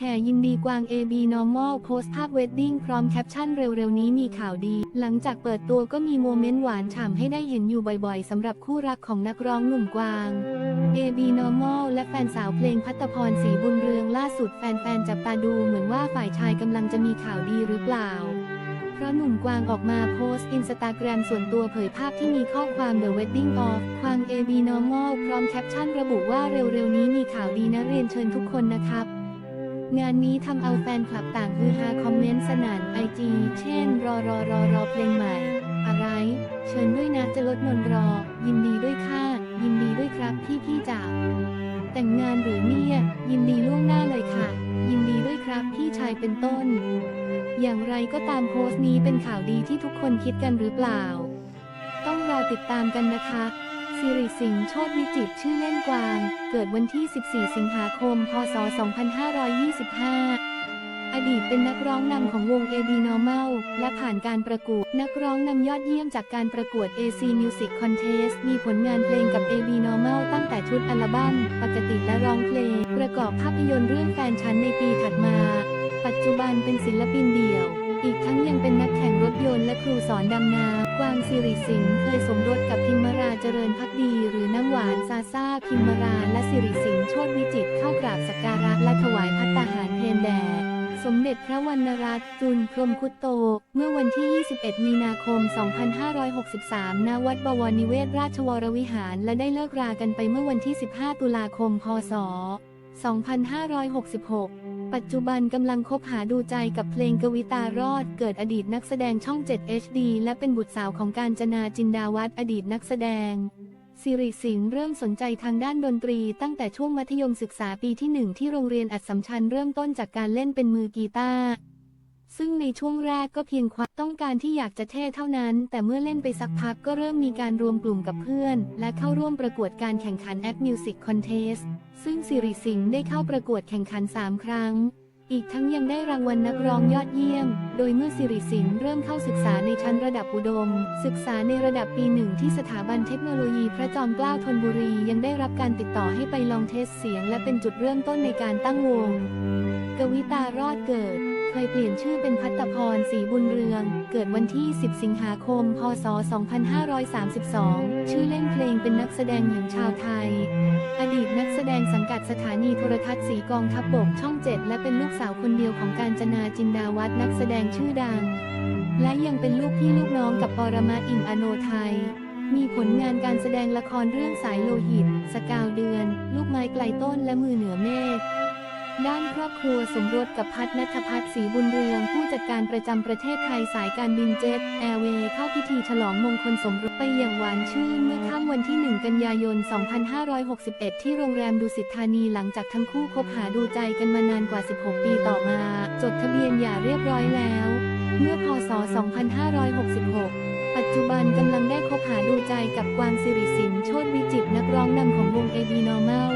แห่ยินดีกวาง AB Normal โพสต์ภาพเวดดิ้งพร้อมแคปชั่นเร็วๆ นี้มีข่าวดี หลังจากเปิดตัวก็มีโมเมนต์หวานฉ่ำให้ได้เห็นอยู่บ่อยๆสำหรับคู่รักของนักร้องหนุ่มกวาง AB Normal และแฟนสาวเพลงพัตพรศรีบุญเรืองล่าสุดแฟนๆ จับตาดูเหมือนว่าฝ่ายชายกำลังจะมีข่าวดีหรือเปล่า เพราะหนุ่มกวางออกมาโพสต์อินสตาแกรมส่วนตัวเผยภาพที่มีข้อความ The Wedding of ควาง AB Normal พร้อมแคปชั่นระบุว่าเร็วๆ นี้มีข่าวดีนะเรียนเชิญทุกคนนะครับ งานนี้ทำเอาแฟนคลับต่างฮือฮาคอมเมนต์สนั่นไอจีเช่น รอรอรอรอเพลงใหม่ อะไร เชิญด้วยนะจะลดนนรอ ยินดีด้วยค่ะ ยินดีด้วยครับพี่พี่จ๋าแต่งงานหรือเนี่ยยินดีล่วงหน้าเลยค่ะ ยินดีด้วยครับพี่ชายเป็นต้น อย่างไรก็ตามโพสต์นี้เป็นข่าวดีที่ทุกคนคิดกันหรือเปล่า ต้องรอติดตามกันนะคะ สิริสิงห์โชติวิจิตชื่อเล่นกวาง เกิดวันที่ 14 สิงหาคม พศ 2525 อดีตเป็นนักร้องนำของวง AB Normal และผ่านการประกวดนักร้องนำยอดเยี่ยมจากการประกวด AC Music Contest มีผลงานเพลงกับ AB Normal ตั้งแต่ชุดอัลบั้มปกติและร้องเพลง ประกอบภาพยนตร์เรื่องแฟนฉันในปีถัดมา ปัจจุบันเป็นศิลปินเดี่ยว อีกทั้งยังเป็นนักแข่งรถยนต์และครูสอนดำน้ำกวางสิริสิงห์เคยสมรสกับพิมมาราเจริญพักดี หรือน้ำหวานซาซาพิมมาราและสิริสิงห์โชติวิจิตเข้ากราบสักการะและถวายพัตตาหารเพนแด่สมเด็จพระวรรณรัตน์จุลพรหมคุตโต เมื่อวันที่ 21 มีนาคม 2563 ณ วัดบวรนิเวศราชวรวิหาร และได้เลิกรากันไปเมื่อวันที่ 15 ตุลาคม พศ 2566 ปัจจุบันกำลังคบหาดูใจกับเพลงกวิตารอด เกิดอดีตนักแสดงช่อง 7 HD และเป็นบุตรสาวของการจนาจินดาวัฒน์อดีตนักแสดงสิริสิงห์เริ่มสนใจทางด้านดนตรีตั้งแต่ช่วงมัธยมศึกษาปีที่หนึ่งที่โรงเรียนอัดสัมชัญเริ่มต้นจากการเล่นเป็นมือกีตาร์ ซึ่งในช่วงแรกก็เพียงความต้องการที่อยากจะเท่เท่านั้น แต่เมื่อเล่นไปสักพักก็เริ่มมีการรวมกลุ่มกับเพื่อน และเข้าร่วมประกวดการแข่งขัน Act Music Contest ซึ่งสิริสิงห์ได้เข้าประกวดแข่งขัน 3 ครั้ง อีกทั้งยังได้รางวัลนักร้องยอดเยี่ยม โดยเมื่อสิริสิงห์เริ่มเข้าศึกษาในชั้นระดับอุดม ศึกษาในระดับปีหนึ่งที่สถาบันเทคโนโลยีพระจอมเกล้าธนบุรียังได้รับการติดต่อให้ไปลองเทสเสียง และเป็นจุดเริ่มต้นในการตั้งวง กวิตารอดเกิด เคยเปลี่ยนชื่อเป็นพัตตพรศรีบุญเรือง เกิดวันที่ 10 สิงหาคม พศ 2532 ชื่อเล่นเพลงเป็นนักแสดงหญิงชาวไทย อดีตนักแสดงสังกัดสถานีโทรทัศน์สีกองทัพบบกช่อง 7 และเป็นลูกสาวคนเดียวของการจนาจินดาวัฒน์นักแสดงชื่อดัง และยังเป็นลูกพี่ลูกน้องกับปรมาอิ่มอโนไทยมีผลงานการแสดงละครเรื่องสายโลหิต สกาวเดือน ลูกไม้ไกลต้นและมือเหนือเมฆ ด้านครอบครัวสมรสกับพัฒนัทพัฒน์ศรีบุญเรือง ผู้จัดการประจำประเทศไทยสายการบินเจ็ตแอร์เวย์เข้าพิธีฉลองมงคลสมรสไปอย่างหวานชื่น เมื่อค่ำวันที่ 1 กันยายน 2561 ที่โรงแรมดุสิตธานีหลังจากทั้งคู่คบหาดูใจกันมานานกว่า 16 ปีต่อมา จดทะเบียนหย่าเรียบร้อยแล้ว เมื่อพศ 2566ปัจจุบันกำลังได้คบหาดูใจกับกวางสิริสินโชติวิจิตรนักร้องนำของวง AB Normal